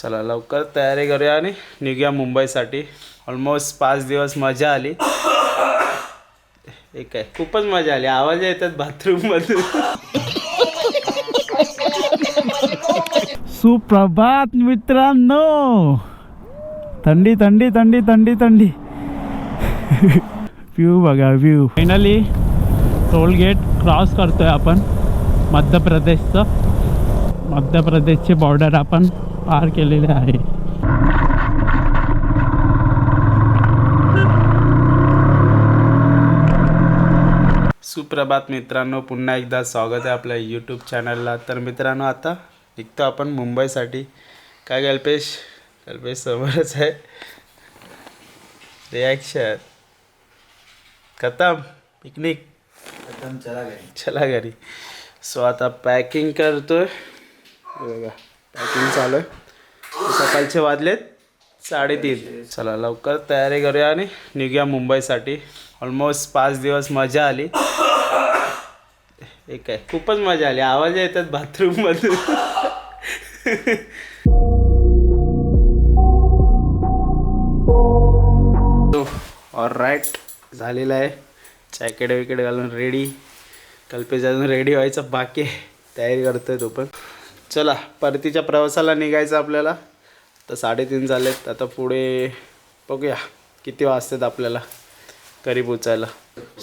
चला लवकर तयारी करूया आणि निघूया मुंबईसाठी. ऑलमोस्ट पाच दिवस मजा आली. एक आहे खूपच मजा आली. आवाज येतात बाथरूममधून सुप्रभात मित्रांनो. थंडी थंडी थंडी थंडी थंडी. व्ह्यू बघा view finally toll gate cross करतोय आपण. मध्य प्रदेशचं. मध्य प्रदेशची बॉर्डर आपण पार केलेली आहे. सुप्रभात मित्रांनो पुन्हा एकदा स्वागत आहे आपल्या यूट्यूब चॅनलला तर मित्रांनो आता निघतो आपण मुंबईसाठी. काय कल्पेश? कल्पेश समोरच आहे. रिॲक्शन खतम. पिकनिक चला घरी. सो आता पॅकिंग करतोय. हे बघा. पॅकिंग चालू आहे. सकाळचे वाजलेत. साडेतीन. चला लवकर तयारी करूया आणि निघूया मुंबईसाठी. ऑलमोस्ट पाच दिवस मजा आली. एक आहे खूपच मजा आली. आवाज येतात बाथरूममध्ये ऑल राईट झालेलं आहे. जॅकेट विकेट घालून रेडी कल्पेश अजून रेडी व्हायचं बाकी आहे. तयारी करतोय तो पण. चला परतीच्या प्रवासाला निघायचं आपल्याला. तर साडेतीन झालेत आता पुढे बघूया किती वाजतात आपल्याला घरी पोचायला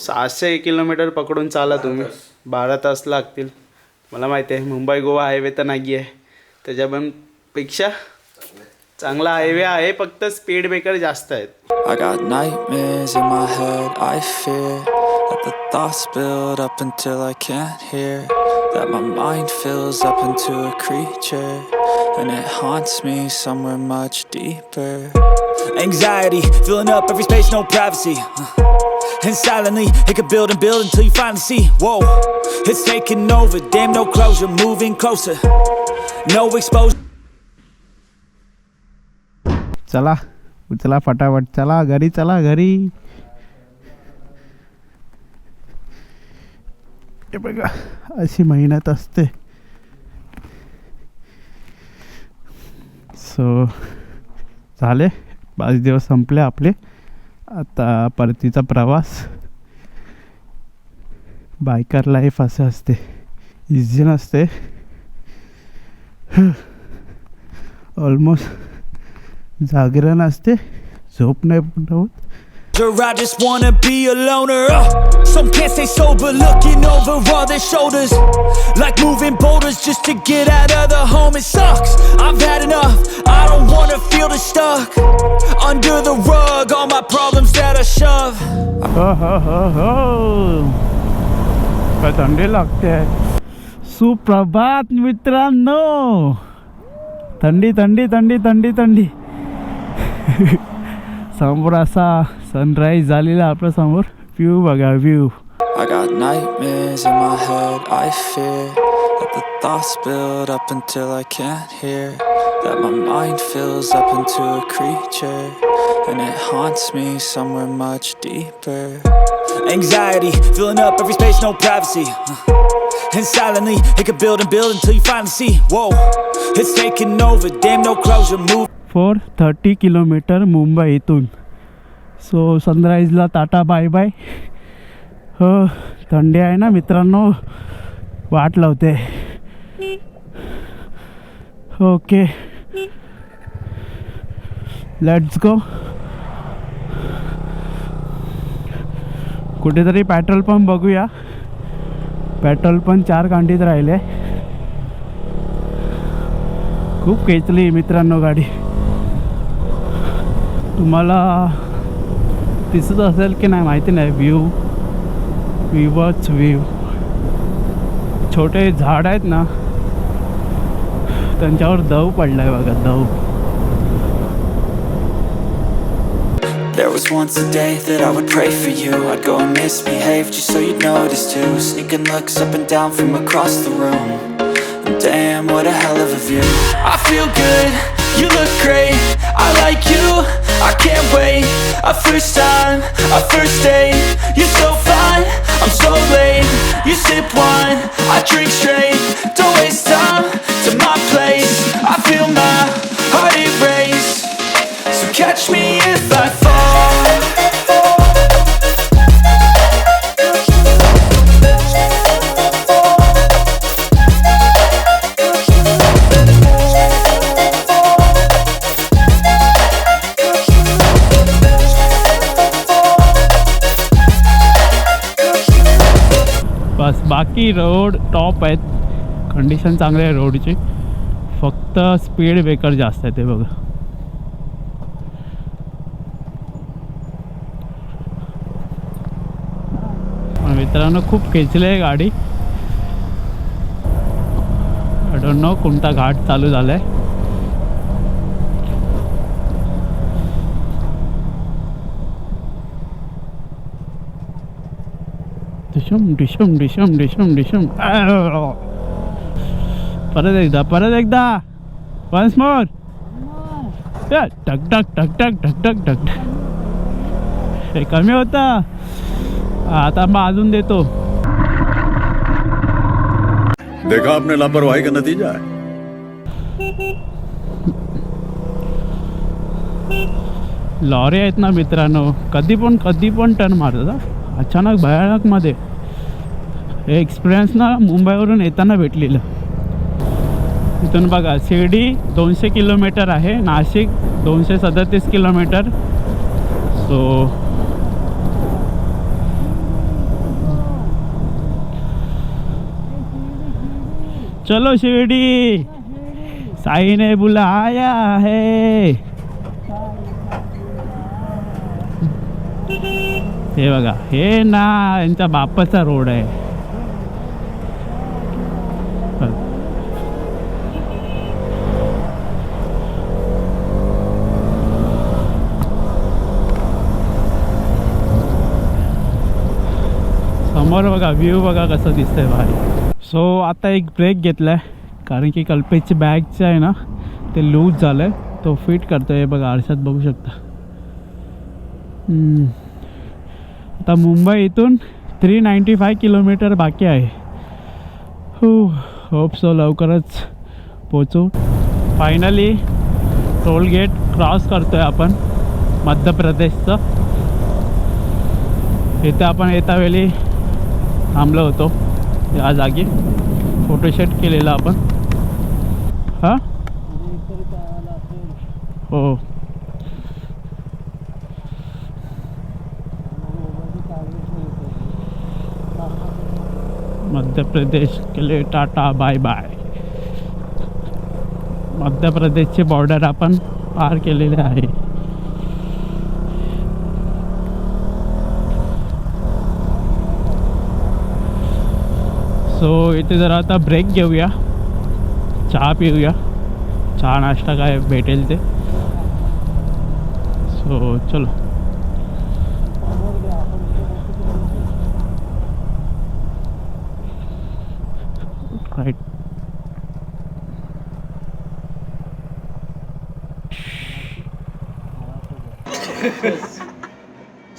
सहाशे किलोमीटर पकडून चाला तुम्ही. बारा तास लागतील. मला माहिती आहे मुंबई गोवा हायवे तर नाही आहे त्याच्या पण पेक्षा चांगला हायवे आहे फक्त स्पीड ब्रेकर जास्त आहेत. I got nightmares in my head, I fear That the thoughts build up until I can't hear That my mind fills up into a creature And it haunts me somewhere much deeper Anxiety, filling up every space, no privacy And silently, it could build and build until you finally see Whoa, it's taking over, damn no closure, moving closer No exposure चला उचला फटाफट चला घरी चला घरी हे बघा अशी मेहनत असते. सो झाले. पाच दिवस संपले आपले. आता परतीचा प्रवास. बायकर लाईफ असं असते. इझी नसते. ऑलमोस्ट जागरण असते. झोप नाही पण होत I just wanna be a loner. Uh, some can't stay sober, looking over all their shoulders. Like moving boulders just to get out of the home. It sucks, I've had enough. I don't wanna feel the stuck under the rug. All my problems that I shove. हो हो हो हो काय थंडी लागते सुप्रभात मित्रांनो थंडी थंडी थंडी थंडी थंडी समोर असा सनराईज झालेला आपल्या समोर व्ह्यू बघा view I got nightmares in my head, I fear That the thoughts build up until I can't hear That my mind fills up into a creature And it haunts me somewhere much deeper Anxiety, filling up every space, no privacy And silently, it could build and build until you finally see Whoa, it's taking over, damn no closure, move Four thirty kilometre Mumbai इथून. So सनराईजला tata bye bye हो थंडी आहे ना मित्रांनो. वाट लावते. Okay let's go कुठेतरी पेट्रोल पंप बघूया. पेट्रोल पण चार कांडीत राहिले. खूप खेचली मित्रांनो गाडी. तुम्हाला दिसत असेल की नाही माहिती नाही व्ह्यू विवच व्ह्यू छोटे झाड आहेत ना त्यांच्यावर दव पडलाय बघा दव There was once a day that I would pray for you I'd go and misbehave just so you'd notice too Sneaking looks up and down from across the room And damn, what a hell of a view I feel good, you look great. I like you, I can't wait. A first time, a first date. You're so fine, I'm so late. You sip wine, I drink straight. Don't waste time बाकी road top आहेत. Condition चांगली आहे रोडची फक्त speed breaker जास्त आहे ते बघा. पण मित्रांनो खूप खेचली आहे गाडी. आय डोंट नो कोणता घाट चालू झाला आहे डिशम डिशम डिशम डिशम डिशम परत एकदा परत एकदा वन्स मोर टक टक टक टक टक टक टक हे कमी होता. आता मग अजून देतो. देखा आपने लापरवाही का नतीजा है. लॉरी आहेत ना मित्रांनो. कधी पण कधी पण टर्न मारतात. अचानक भयानकमध्ये हे एक्सपिरियन्स ना मुंबईवरून येताना भेटलेलं. इथून बघा शिर्डी दोनशे किलोमीटर आहे नाशिक दोनशे सदतीस किलोमीटर. सो चलो शिर्डी. साई ने बुलाया है. हे बघा हे ना यांच्या बापाचा रोड आहे. समोर बघा व्ह्यू बघा कसं दिसतंय भारी सो आता एक ब्रेक घेतलाय कारण की कल्पेशची बॅगचं आहे ना ते लूज झालंय. तो फिट करतोय. बघा आरशात बघू शकता. हम्म. आता मुंबई इथून थ्री नाईंटी फाय किलोमीटर बाकी आहे. हो होप सो लवकरच पोचू फायनली टोल गेट क्रॉस आहे आपण मध्य प्रदेशचं इथे आपण येता वेळी थांबलो होतो या जागी. फोटोशूट केलेला आपण. हां? हो. मध्य प्रदेश के लिए टाटा, बाय बाय। मध्य प्रदेश प्रदेशची बॉर्डर आपण पार केलेली आहे सो इथे जरा आता ब्रेक घेऊया चहा पिऊया चहा नाश्ता काय भेटेल ते सो चलो।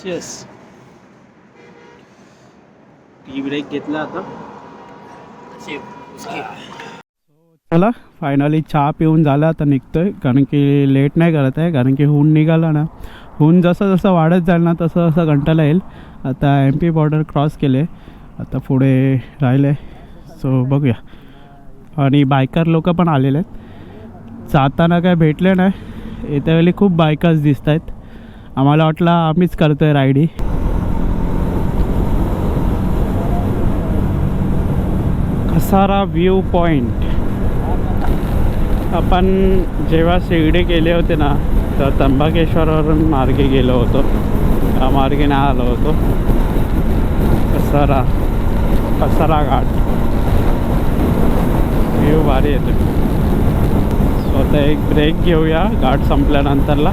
येस टी ब्रेक घेतला आता. चला फायनली चहा पिऊन झाला आता निघतोय. कारण की लेट नाही करत आहे कारण की हून निघाला ना. हून जसं जसं वाढत जाईल ना तसं तसं कंटाळा येईल. आता एम पी बॉर्डर क्रॉस केले. आता पुढे राहिले. सो बघूया. आणि बायकर लोक पण आलेले आहेत. जाताना काय भेटले नाही. येत्या वेळी खूप बायकर्स दिसत आहेत आम्हाला वाटलं आम्हीच करतोय रायडी कसारा व्ह्यू पॉईंट आपण जेव्हा शिर्डी गेले होते ना तर त्र्यंबकेश्वरवरून मार्गे गेलो होतो. त्या मार्गेने आलो होतो. कसारा कसारा घाट. व्ह्यू भारी येतो स्वतः एक ब्रेक घेऊया घाट संपल्यानंतरला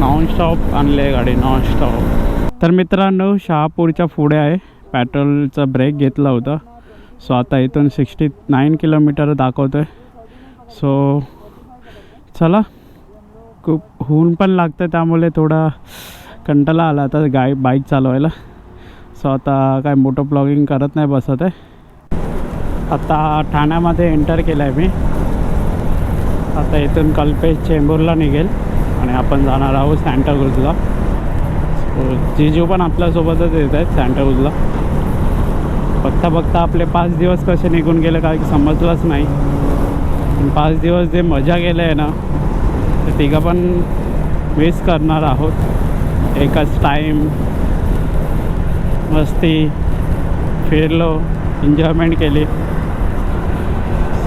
नॉन स्टॉप आणले गाडी नॉन स्टॉप तर मित्रांनो शहापूरच्या पुढे आहे. पेट्रोलचा ब्रेक घेतला होता. सो आता इथून सिक्स्टी नाईन किलोमीटर दाखवतो आहे सो चला. खूप हून पण लागतं त्यामुळे थोडा कंटाळा आला. आता गाय बाईक चालवायला. सो आता काय मोठं ब्लॉगिंग करत नाही बसत आहे. आता ठाण्यामध्ये एंटर केलं आहे मी. आता इथून कल्पेश चेंबूरला निघेल. आणि आपण जाणार आहोत सँटाक्रूजला सो जिजू पण आपल्यासोबतच येत आहेत सँटाक्रूजला बघता बघता आपले पाच दिवस कसे निघून गेले काय समजलंच नाही. पण पाच दिवस जे मजा केलं आहे ना ते तिघं पण मिस करणार आहोत. एकच टाईम मस्ती फिरलो एन्जॉयमेंट केली.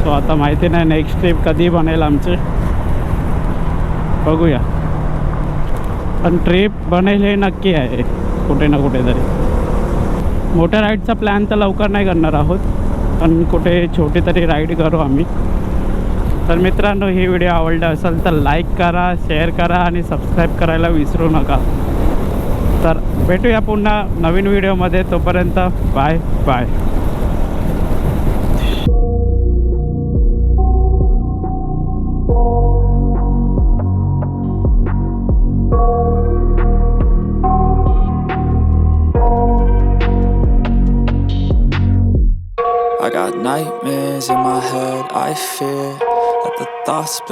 सो आता माहिती नाही नेक्स्ट ट्रिप कधी बनेल आमची. बघूया. पण ट्रिप बनेल हे नक्की आहे कुठे ना कुठेतरी. मोठ्या राईडचा प्लॅन तर लवकर नाही करणार आहोत पण कुठे छोटे तरी राईड करू आम्ही. तर मित्रांनो ही व्हिडिओ आवडला असेल तर लाईक करा शेअर करा आणि सबस्क्राईब करायला विसरू नका. तर भेटूया पुन्हा नवीन व्हिडिओमध्ये तोपर्यंत bye bye nightmares in my head, I fear that the thoughts build